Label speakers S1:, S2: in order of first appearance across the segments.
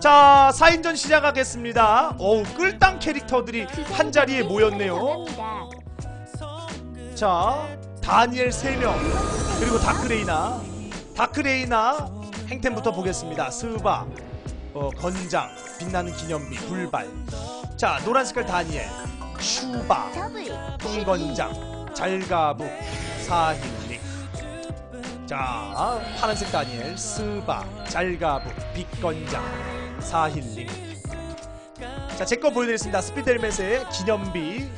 S1: 자 4인전 시작하겠습니다. 어우 끌당 캐릭터들이 한 자리에 모였네요. 자 다니엘 3명 그리고 다크레이나. 다크레이나 행템부터 보겠습니다. 스바 어, 건장 빛나는 기념비 불발. 자 노란 색깔 다니엘 슈바 통건장 잘가부 사힐링 자 파란색 다니엘 스바 잘가부 빛건장 사힐링. 자 제 거 보여드리겠습니다. 스피드 헬멧의 기념비.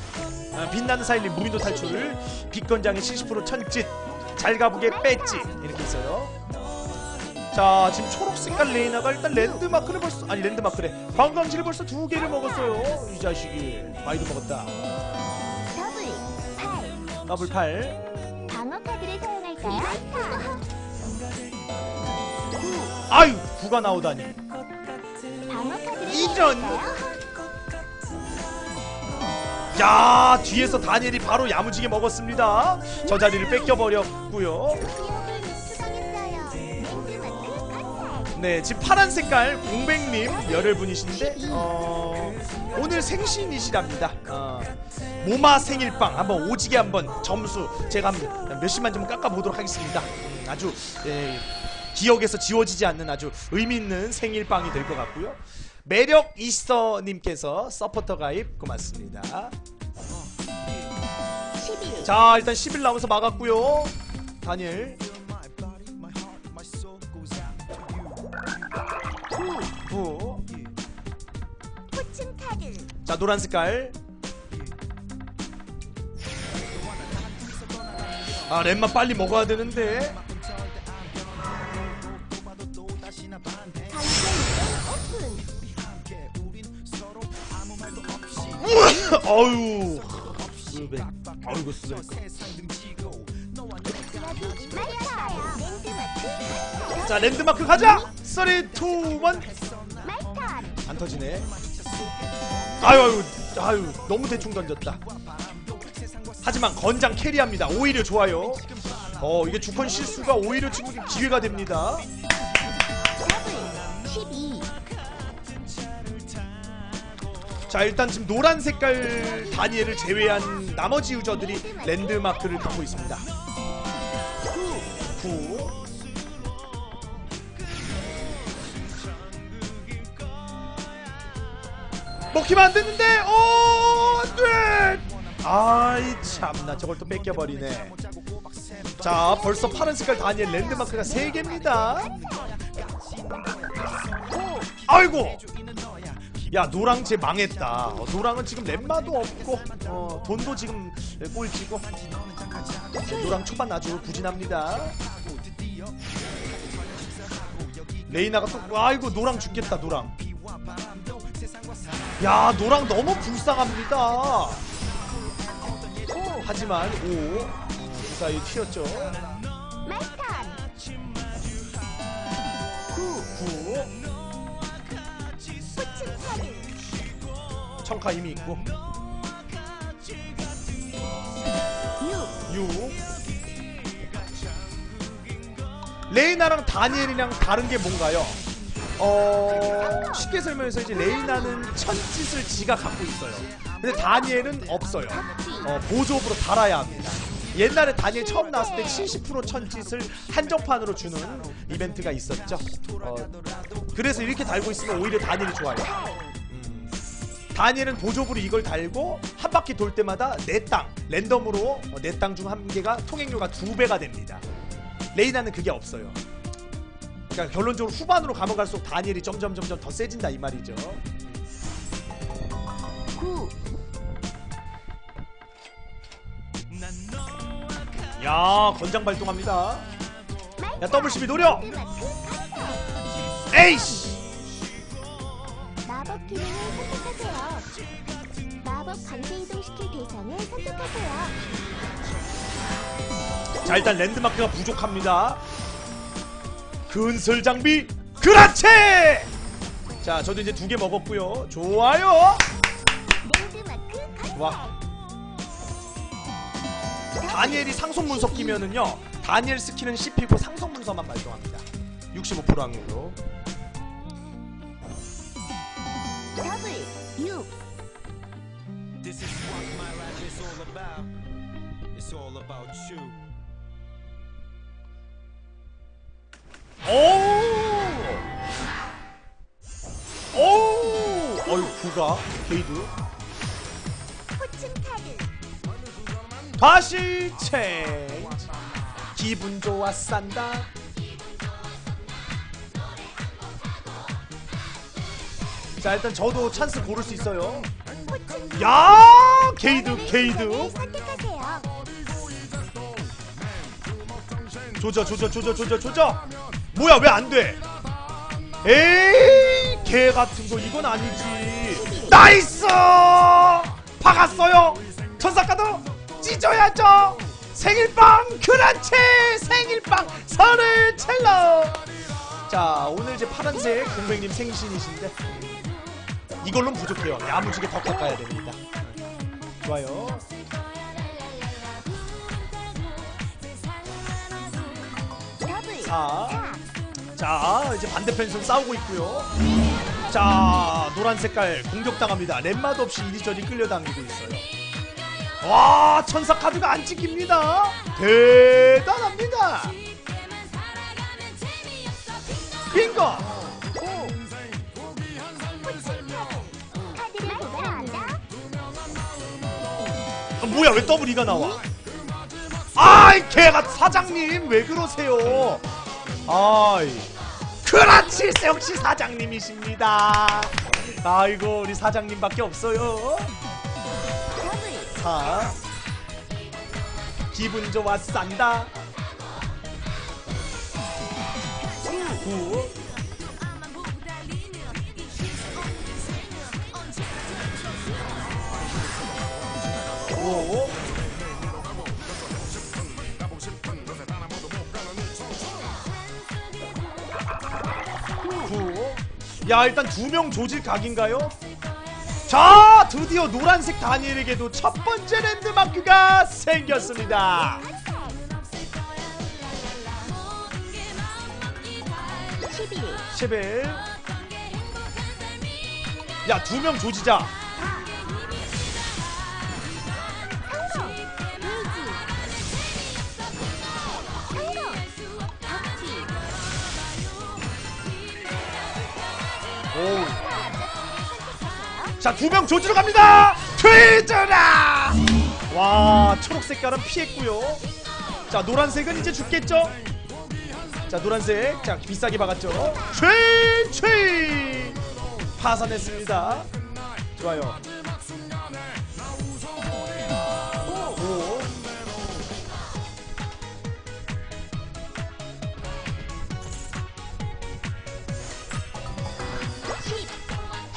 S1: 아, 빛나는 사일링 무인도 탈출 빛건장의 70% 천짓 잘가부의 배지. 이렇게 있어요. 자 지금 초록 색깔 레이나가 일단 랜드마크를 벌써 아니 랜드마크래. 관광지를 벌써 두 개를 먹었어요. 이 자식이. 많이도 먹었다. 더블 8
S2: 방어 카드를 사용할까요?
S1: 아유 구가 나오다니 이런. 야 뒤에서 다니엘이 바로 야무지게 먹었습니다 저 자리를 뺏겨버렸고요. 네 지금 파란 색깔 공백님 열혈분이신데 어, 오늘 생신이시랍니다 어, 모마 생일빵 한번 오지게 한번 점수 제가 한 몇십만 점 깎아보도록 하겠습니다 음, 아주 예, 기억에서 지워지지 않는 아주 의미 있는 생일빵이 될 것 같고요 매력 이스터님께서 서포터 가입 고맙습니다.
S2: 11.
S1: 자 일단 10일 나오면서 막았고요. 다니엘. 9
S2: 포춘 카드.
S1: 자 노란 색깔. 아 랩만 빨리 먹어야 되는데 어유.
S2: 랜드마크
S1: 자 랜드마크 가자! 3 2 1
S2: 말타.
S1: 안 터지네. 아유 아유 아유 너무 대충 던졌다. 하지만 건장 캐리합니다. 오히려 좋아요. 어 이게 주컨 실수가 오히려 지금 기회가 됩니다 자 일단 지금 노란 색깔 다니엘을 제외한 나머지 유저들이 랜드마크를 갖고 있습니다. 9 먹히면 안 됐는데 어 안돼! 아이 참나 저걸 또 뺏겨버리네. 자 벌써 파란 색깔 다니엘 랜드마크가 3개입니다. 아이고 야 노랑 쟤 망했다. 어, 노랑은 지금 lem마도 없고 어, 돈도 지금 꼴찌고. 노랑 초반 아주 부진합니다. 레이나가 또 아이고 노랑 죽겠다 노랑. 야 노랑 너무 불쌍합니다. 하지만 5 무사히 튀었죠.
S2: 말타.
S1: 9 청카 이미 있고
S2: 6.
S1: 6 레이나랑 다니엘이랑 다른 게 뭔가요? 어 쉽게 설명해서 이제 레이나는 천짓을 지가 갖고 있어요. 근데 다니엘은 없어요. 어, 보조업으로 달아야 합니다. 옛날에 다니엘 처음 나왔을 때 70% 천짓을 한정판으로 주는 이벤트가 있었죠. 어, 그래서 이렇게 달고 있으면 오히려 다니엘이 좋아요. 음. 다니엘은 보조부로 이걸 달고 한 바퀴 돌 때마다 내 땅 랜덤으로 내 땅 중 한 개가 통행료가 두 배가 됩니다. 레이나는 그게 없어요. 그러니까 결론적으로 후반으로 가면 갈수록 다니엘이 점점 점점 더 세진다 이 말이죠.
S2: 9.
S1: 야 건장 발동합니다. 야 더블 12 노려.
S2: 컨셉.
S1: 에이씨.
S2: 강제 이동시킬 대상을 선택하세요.
S1: 자 일단 랜드마크가 부족합니다. 근설 장비 그렇지. 자 저도 이제 두 개 먹었고요. 좋아요. 와 다니엘이 상속 문서 끼면은요 다니엘 스킬은 씹히고 상속 문서만 발동합니다 65% 확률로
S3: about you.
S1: 오! 오! 어이 구가 게이드. 다시 체인지. 기분 좋아 싼다. 자 일단 저도 찬스 고를 수 있어요 야 게이드 게이드. 조져 조져 조져 조져 조져. 뭐야 왜 안돼? 에이 개 같은 거 이건 아니지. 나이스! 박았어요. 천사카드 찢어야죠. 생일빵 그렇지! 생일빵 선을 첼러! 자 오늘 이제 파란색 공백님 생신이신데 이걸로는 부족해요. 야무지게 더 깎아야 됩니다 좋아요.
S2: 더블
S1: 4 4자 이제 반대편에서 싸우고 있고요. 자 노란 색깔 공격당합니다. 렛마도 없이 이리저리 끌려당기고 있어요. 와 천사 카드가 안 찍힙니다. 대단합니다. 빙고 아, 뭐야 왜 더블 이가 나와? 아이 개가 사장님 왜 그러세요? 아이. 그렇지 역시 사장님이십니다. 아이고 우리 사장님밖에 없어요. 자 기분 좋아 싼다. 구 오. 구. 야 일단 두 명 조질 각인가요? 자 드디어 노란색 다니엘에게도 첫 번째 랜드마크가 생겼습니다
S2: 11
S1: 11야두 명 조지자 자, 두 명 조지러 갑니다! 트위즈라! 와, 초록 색 깔은 피했고요. 자, 노란색은 이제 죽겠죠? 자, 노란색. 자, 비싸게 박았죠? 트위, 트위! 파산했습니다. 좋아요. 오.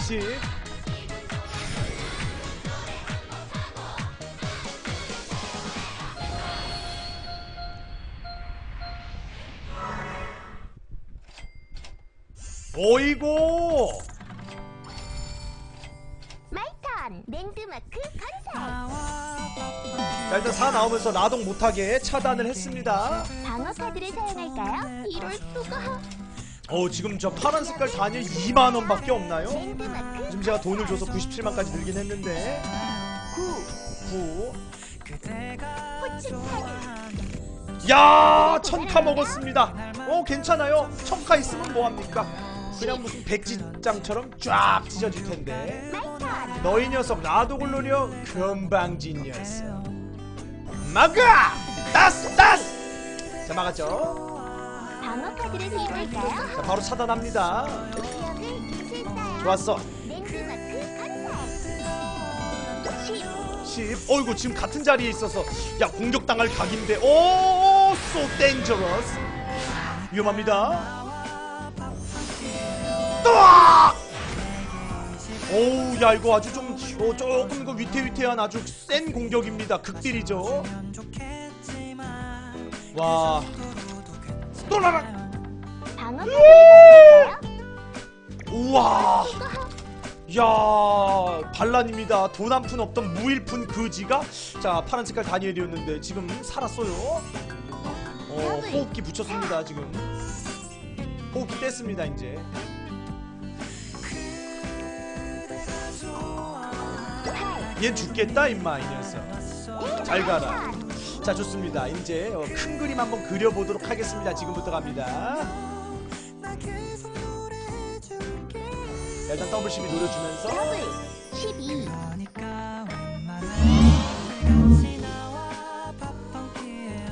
S1: 십. 오이고?
S2: 마이턴 랜드마크 건설.
S1: 자 일단 4 나오면서 라동 못하게 차단을 했습니다.
S2: 방어 카드를 사용할까요? 이럴 수가.
S1: 어 지금 저 파란 색깔 단위 2만원 밖에 없나요?
S2: 랜드마크
S1: 지금 제가 돈을 줘서 97만까지 늘긴 했는데.
S2: 9
S1: 9
S2: 포춘 카드
S1: 야 천카 먹었습니다. 어 괜찮아요. 천카 있으면 뭐합니까 그냥 무슨 백지장처럼 쫙 찢어질 텐데. 너희 녀석 라독을 노려 금방진 녀석 막아! 따스 따스! 자 막았죠?
S2: 방어 카드를?
S1: 자 바로 차단합니다. 좋았어.
S2: 랜드마크 건설 10
S1: 10 어이구 지금 같은 자리에 있어서 야 공격당할 각인데. 오 so dangerous. 위험합니다 또악 오우 야 이거 아주 좀 어, 조금 그 위태위태한 아주 센 공격입니다. 극딜이죠? 와.
S2: 사용할까요?
S1: 우와! 야 반란입니다. 돈 한 푼 없던 무일푼 그지가? 자 파란 색깔 다니엘이었는데 지금 살았어요. 어 호흡기 붙였습니다 지금. 호흡기 뗐습니다 이제 얘 죽겠다 임마 이 녀석 잘 가라. 자 좋습니다. 이제 어, 큰 그림 한번 그려보도록 하겠습니다. 지금부터 갑니다. 자, 일단 더블 12 노려주면서
S2: 더블 12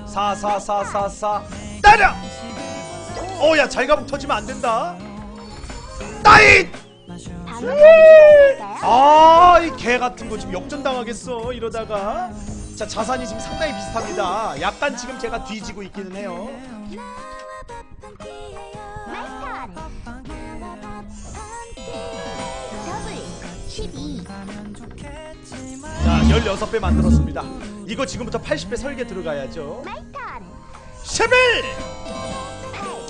S1: 사사사사사 때려! 어야 잘가북 터지면 안 된다. 따잇! 아, 이 개 같은 거 지금 역전 당하겠어. 이러다가. 자, 자산이 지금 상당히 비슷합니다. 약간 지금 제가 뒤지고 있기는 해요.
S2: 마이 턴 더블 12
S1: 자, 16배 만들었습니다. 이거 지금부터 80배 설계 들어가야죠.
S2: 마이 턴
S1: 11!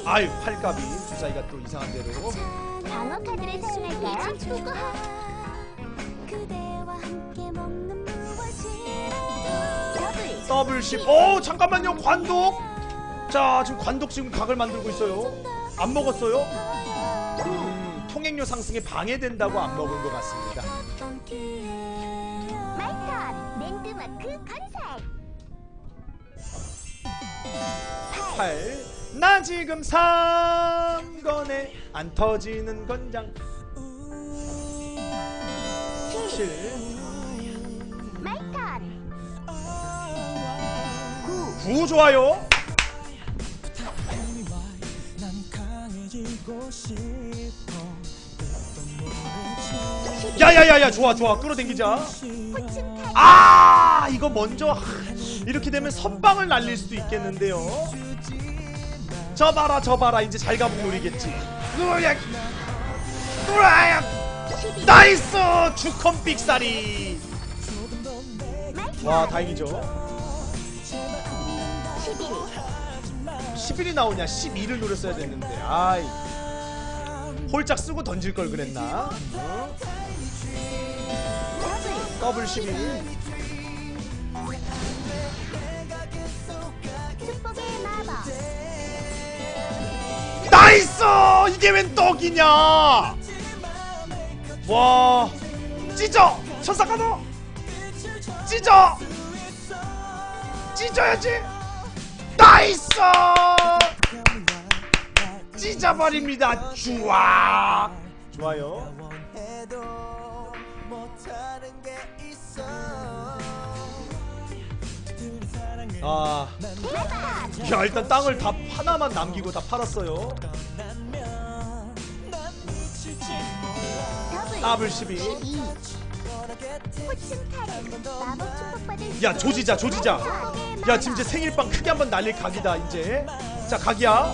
S1: 아유, 팔값이 주사위가 또 이상한 대로.
S2: 방어 카드를 사용할까요? 더블
S1: 더블 10. 오, 잠깐만요. 관독. 자, 지금 관독 지금 각을 만들고 있어요. 안 먹었어요? 음, 통행료 상승에 방해된다고 안 먹은 것 같습니다.
S2: 마이 턴 랜드마크 건설
S1: 8. 나 지금 3건에 안 터지는 건장. 7.
S2: 마이 턴9
S1: 9 좋아요. 야야야야 좋아 좋아 끌어당기자. 아 이거 먼저 하, 이렇게 되면 선방을 날릴 수도 있겠는데요. 저 봐라 저 봐라 이제 잘 노리겠지. 으악 으악
S2: 12
S1: 나이스 주컨 삑사리.
S2: 마이 와턴
S1: 다행이죠.
S2: 11
S1: 11이 나오냐 12를 노렸어야 됐는데 아이 홀짝 쓰고 던질 걸 그랬나? 어?
S2: 더블
S1: 더블 11.
S2: 축복의 마법
S1: 나이스! 이게 웬 떡이냐? 와, 찢어! 천사카노! 찢어! 찢어야지! 나이스! 찢어버립니다. 좋아! 좋아요. 아, 야 일단 땅을 다 하나만 남기고 다 팔았어요.
S2: 더블
S1: 더블 12.
S2: 12 호칭 카드 마법 축복받을
S1: 야 조지자 조지자. 야 지금 이제 생일빵 크게 한번 날릴 각이다 이제. 자 각이야.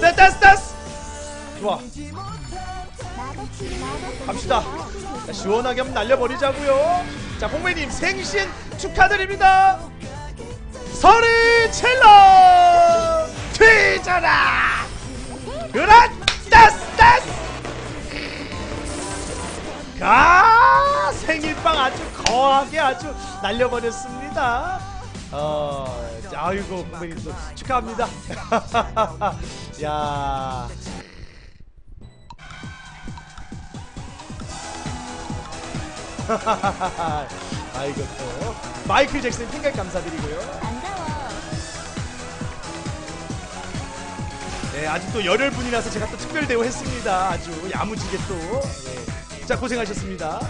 S1: 네 됐어 됐어 좋아. 갑시다. 자, 시원하게 한번 날려버리자고요. 자 홍매님 생신 축하드립니다 소리 칠러 튀져라 그렇 됐어 됐어 가 생일빵 아주 거하게 아주 날려버렸습니다. 어, 자, 아이고 또 축하합니다. 야. 아이고 또 마이클 잭슨 팬가 감사드리고요. 네, 아주 또 열혈 분이라서 제가 또 특별 대우 했습니다. 아주 야무지게 또. 예. 자 고생하셨습니다.